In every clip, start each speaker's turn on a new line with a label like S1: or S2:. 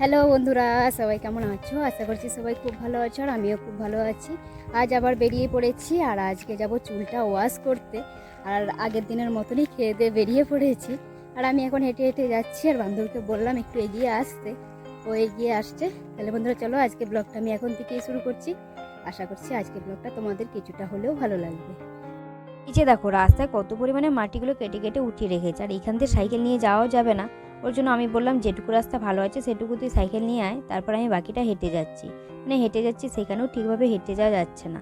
S1: Hello বন্ধুরা, সবাই কেমন আছো? আশা করছি সবাই খুব ভালো আছো আর আমিও খুব ভালো আছি। আজ আবার বেরিয়ে পড়েছি আর আজকে যাব চুলটা ওয়াশ করতে। আর আগের দিনের মতনই খেয়ে দিয়ে বেরিয়ে পড়েছি। আর আমি এখন হেঁটে হেঁটে যাচ্ছি আর বান্ধবীকে বললাম একটু এগিয়ে আসতে। ও এগিয়ে আসছে। তাহলে বন্ধুরা, চলো আজকে ব্লগটা আমি এখন থেকেই শুরু করছি। আশা করছি আজকে ব্লগটা তোমাদের কিছুটা হলেও ভালো লাগবে।
S2: এই যে দেখো, রাস্তায় কত পরিমাণে মাটিগুলো কেটে কেটে উঠিয়ে রেখেছে। আর এখান থেকে সাইকেল নিয়ে যাওয়াও যাবে না। ওর জন্য আমি বললাম, যেটুকু রাস্তা ভালো আছে সেটুকু তুই সাইকেল নিয়ে আয়, তারপর আমি বাকিটা হেঁটে যাচ্ছি। মানে হেঁটে যাচ্ছি সেখানেও ঠিকভাবে হেঁটে যাওয়া যাচ্ছে না।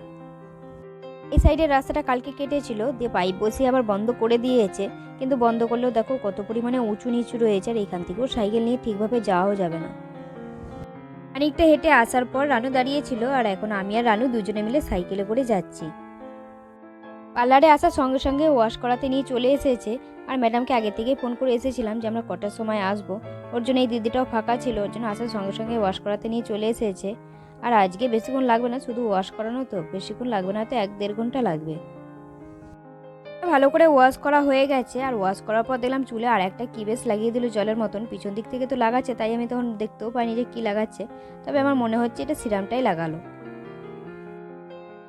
S2: এই সাইডের রাস্তাটা কালকে কেটেছিল, দিয়ে পাইপ বসিয়ে আবার বন্ধ করে দিয়েছে। কিন্তু বন্ধ করলেও দেখো কত পরিমাণে উঁচু নিচু রয়েছে আর এখান থেকেও সাইকেল নিয়ে ঠিকভাবে যাওয়াও যাবে না। খানিকটা হেঁটে আসার পর রানু দাঁড়িয়েছিল আর এখন আমি আর রানু দুজনে মিলে সাইকেলে করে যাচ্ছি। পার্লারে আসার সঙ্গে সঙ্গে ওয়াশ করাতে নিয়ে চলে এসেছে। আর ম্যাডামকে আগে থেকেই ফোন করে এসেছিলাম যে আমরা কটার সময় আসব। ওর জন্য এই দিদিটাও ফাঁকা ছিল, ওর জন্য আসার সঙ্গে সঙ্গে ওয়াশ করাতে নিয়ে চলে এসেছে। আর আজকে বেশিক্ষণ লাগবে না, শুধু ওয়াশ করানো তো, বেশিক্ষণ লাগবে না, তো এক দেড় ঘণ্টা লাগবে। ভালো করে ওয়াশ করা হয়ে গেছে, আর ওয়াশ করার পর দেখলাম চুলে আর একটা কিবেস লাগিয়ে দিল জলের মতন। পিছন দিক থেকে তো লাগাচ্ছে, তাই আমি তখন দেখতেও পাইনি যে কী লাগাচ্ছে। তবে আমার মনে হচ্ছে এটা সিরামটাই লাগালো।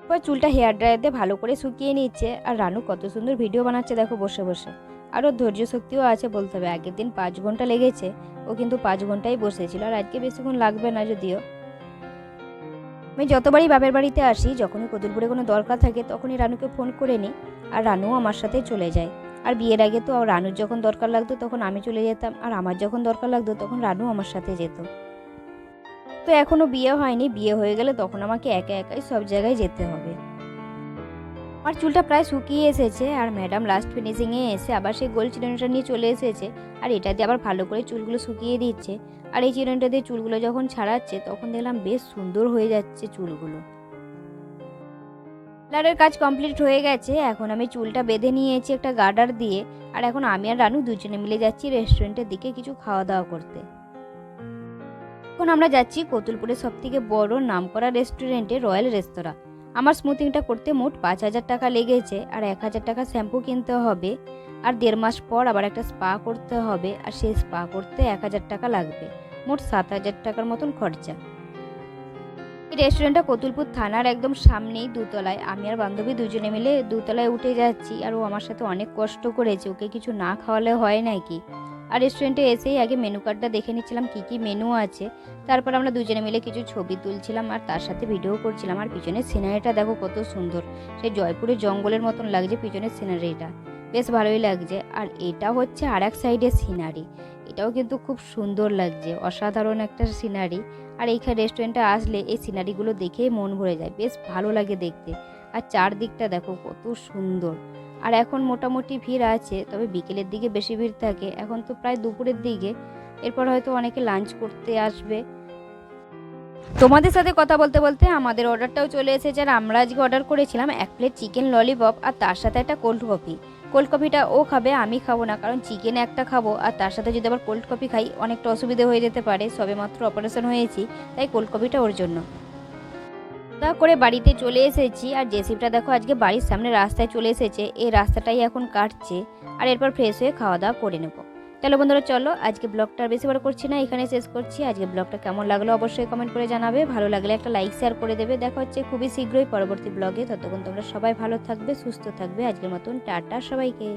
S2: এবার চুলটা হেয়ার ড্রায়ার দিয়ে ভালো করে শুকিয়ে নিচ্ছে। আর রানু কত সুন্দর ভিডিও বানাচ্ছে, দেখো বসে বসে। আর ওর ধৈর্য শক্তিও আছে বলতে হবে। আগের দিন পাঁচ ঘণ্টা লেগেছে, ও কিন্তু পাঁচ ঘন্টাই বসেছিল। আর আজকে বেশিক্ষণ লাগবে না যদিও। আমি যতবারই বাপের বাড়িতে আসি, যখনই কদুলপুরে কোনো দরকার থাকে, তখনই রানুকে ফোন করে নিই। আর রানুও আমার সাথে চলে যায়। আর বিয়ের আগে তো রানুর যখন দরকার লাগতো, তখন আমি চলে যেতাম। আর আমার যখন দরকার লাগতো, তখন রানু আমার সাথে যেত। তো এখনও বিয়ে হয়নি, বিয়ে হয়ে গেলে তখন আমাকে একা একাই সব জায়গায় যেতে হবে। আমার চুলটা প্রায় শুকিয়ে এসেছে আর ম্যাডাম লাস্ট ফিনিশিংয়ে এসে আবার সেই গোল চিরুনিটা নিয়ে চলে এসেছে আর এটা দিয়ে আবার ভালো করে চুলগুলো শুকিয়ে দিচ্ছে। আর এই চিরুনিটা দিয়ে চুলগুলো যখন ছাড়াচ্ছে তখন দেখলাম বেশ সুন্দর হয়ে যাচ্ছে চুলগুলো। পার্লারের কাজ কমপ্লিট হয়ে গেছে, এখন আমি চুলটা বেঁধে নিয়েছি একটা গার্ডার দিয়ে। আর এখন আমি আর রানু দুজনে মিলে যাচ্ছি রেস্টুরেন্টের দিকে কিছু খাওয়া দাওয়া করতে। এখন আমরা যাচ্ছি কতুলপুরের সব থেকে বড় নামকরা রেস্টুরেন্টে, রয়্যাল রেস্তোরাঁ। আমার স্মুথিংটা করতে মোট পাঁচ হাজার টাকা লেগেছে আর এক হাজার টাকা শ্যাম্পু কিনতে হবে আর দেড় মাস পর আবার একটা স্পা করতে হবে আর সেই স্পা করতে এক হাজার টাকা লাগবে, মোট সাত হাজার টাকার মতন খরচা। এই রেস্টুরেন্টটা কতুলপুর থানার একদম সামনেই দুতলায়। আমি আর বান্ধবী দুজনে মিলে দুতলায় উঠে যাচ্ছি আর ও আমার সাথে অনেক কষ্ট করেছে, ওকে কিছু না খাওয়ালে হয় নাকি? আর রেস্টুরেন্টে এসেই আগে মেনু কার্ডটা দেখে নিচ্ছিলাম, কী কী মেনু আছে। তারপর আমরা দুজনে মিলে কিছু ছবি তুলছিলাম আর তার সাথে ভিডিও করছিলাম। আর পিছনের সিনারিটা দেখো কত সুন্দর। সেই জয়পুরের জঙ্গলের মতন লাগছে পিছনের সিনারিটা বেশ ভালোই লাগছে। আর এটা হচ্ছে আর এক সাইডের সিনারি এটাও কিন্তু খুব সুন্দর লাগছে। অসাধারণ একটা সিনারি আর এইখানে রেস্টুরেন্টে আসলে এই সিনারিগুলো দেখেই মন ভরে যায়। বেশ ভালো লাগে দেখতে। আর চারদিকটা দেখো কত সুন্দর। আর এখন মোটামুটি ভিড় আছে, তবে বিকেলের দিকে বেশি ভিড় থাকে। এখন তো প্রায় দুপুরের দিকে। এরপর হয়তো অনেকে লাঞ্চ করতে আসবে। তোমাদের সাথে কথা বলতে বলতে আমাদের অর্ডারটাও চলে এসেছে আর আমরা আজকে অর্ডার করেছিলাম এক প্লেট চিকেন ললিপপ আর তার সাথে একটা কোল্ড কফি কোল্ড কফিটা ও খাবে, আমি খাব না, কারণ চিকেন একটা খাব আর তার সাথে যদি আবার কোল্ড কফি খাই, অনেকটা অসুবিধা হয়ে যেতে পারে। সবে মাত্র অপারেশন হয়েছি, তাই কোল্ড কফিটা ওর জন্য। তা করে বাড়িতে চলে এসেছি আর জেসিপটা দেখো আজকে বাড়ির সামনে রাস্তায় চলে এসেছে, এই রাস্তাটাই এখন কাটছে আর এরপর ফ্রেশ হয়ে খাওয়া দাওয়া করে নেব। তাহলে বন্ধুরা চলো, আজকে ব্লগটা আর বেশি বড় করছি না, এখানে শেষ করছি। আজকে ব্লগটা কেমন লাগল অবশ্যই কমেন্ট করে জানাবে, ভালো লাগলে একটা লাইক শেয়ার করে দেবে। দেখা হচ্ছে খুবই শীঘ্রই পরবর্তী ব্লগে, ততক্ষণ তোমরা সবাই ভালো থাকবে, সুস্থ থাকবে। আজকের মতন টাটা সবাইকে।